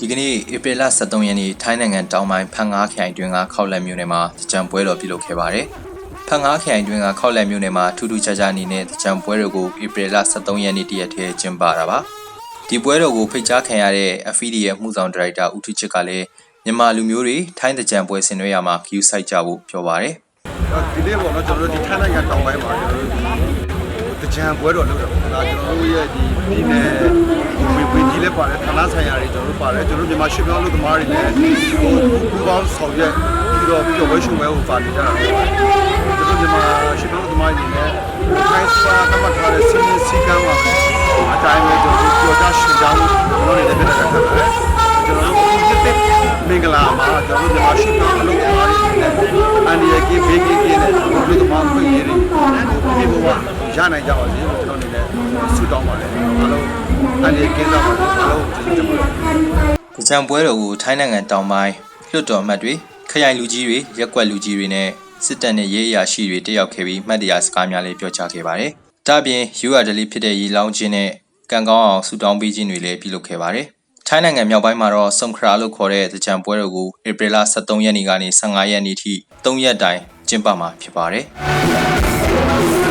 ဒီကနေ့ဧပြီလ23ရက်နေ့ထိုင်းနိုင်ငံတောင်ပိုင်းဖန်ငါးခရိုင်တွင်ကခောက်လက်မြို့နယ်မှာကြံပွဲတော်ပြုလုပ်ခဲ့ပါတယ်။ဖန်ငါးခရိုင်တွင်ကခောက်လက်မြို့နယ်မှာထူးထူးခြားခြားအနေနဲ့ကြံပွဲတော်ကိုဧပြီလ23ရက်နေ့တရက်တည်းကျင်းပတာပါ။ဒီပွဲတော်ကိုဖိတ်ကြားခံရတဲ့ FED ရဲ့မှုဆောင်ဒါရိုက်တာဦးထူးချစ်ကလည်းမြန်မာလူမျိုးတွေထိုင်းကြံပွဲဆင်နွှဲရမှာဂယူဆိုင်ကြဖို့ပြောပါတယ်ဒီနေ့ပေါ့နော်ကျွန်တော်တို့ဒီထိုင်းနိုင်ငံတောင်ပိုင်းမှာကျွန်တော်တို့ဒီတကြံပွဲတော်လုပ်တာပေါ့ဒါကျွန်တော်တို့ရဲ့ဒီဒီနယ်ဝင်ဝင်ကြီး လည်းပါတယ်ဌာနဆိုင်ရာတွေကျွန်တော်တို့ပါတယ်ကျွန်တော်တို့မြန်မာရွှေပြောင်းလူသမားတွေလည်းဟိုပူပေါင်းဆောင်ရွက်ပြီးတော့ပျော်ပွဲရှင်ပွဲကိုပါနေကြတာပေါ့ကျွန်တော်မြန်မာရွှေပြောင်းလူသမားတွေနဲ့ထိုင်းစွာကမ္ဘာထားတဲ့စီမင်းစည်းကမ်းပါအတိုင်းပဲကျွန်တော်တို့ကြော်ကြရှင်ကြောင်းကျွန်တော်တို့လည်းပြတ်တာထားပါတယ်ကျွန်တော်တို့ဒီတစ်မင်္ဂလာမှာကျွန်တော်တို့မြန်မာရွှေပြောင်းလူသမားတွေနဲ့အန်ဒီရကီဘေကီကီနဲ့လူသမားခွင့်ရည်တွေဒီဘဝရနိုင်ကြပါစေလို့ကျွန်တော်အနေနဲ့ဆုတောင်းပါတယ်အားလုံးအန်ဒီရကင်းစားပါစေအားလုံးကျေးဇူးတင် ပါတယ်။ကြံပွဲတော်ကိုထိုင်းနိုင်ငံတောင်ပိုင်းလွှတ်တော်အမတ်တွေခရိုင်လူကြီးတွေရက်ကွက်လူကြီးတွေနဲ့စစ်တပ်နဲ့ရေးအရာရှိတွေတက်ရောက်ခဲ့ပြီးမှတ်တရစကားများလည်းပြောကြားခဲ့ပါတယ်။ဒါ့အပြင် URDL ဖြစ်တဲ့ရီလောင်းချင်းနဲ့ကံကောင်းအောင်ဆူတောင်းပေးခြင်းတွေလည်းပြုလုပ်ခဲ့ပါတယ်။ထိုင်းနိုင်ငံမြောက်ပိုင်းမှာတော့ဆုံခရာလို့ခေါ်တဲ့ကြံပွဲတော်ကိုဧပြီလ23ရက်နေ့ကနေ15ရက်နေ့ထိ3ရက်တိုင်ကျင်းပမှာဖြစ်ပါတယ်။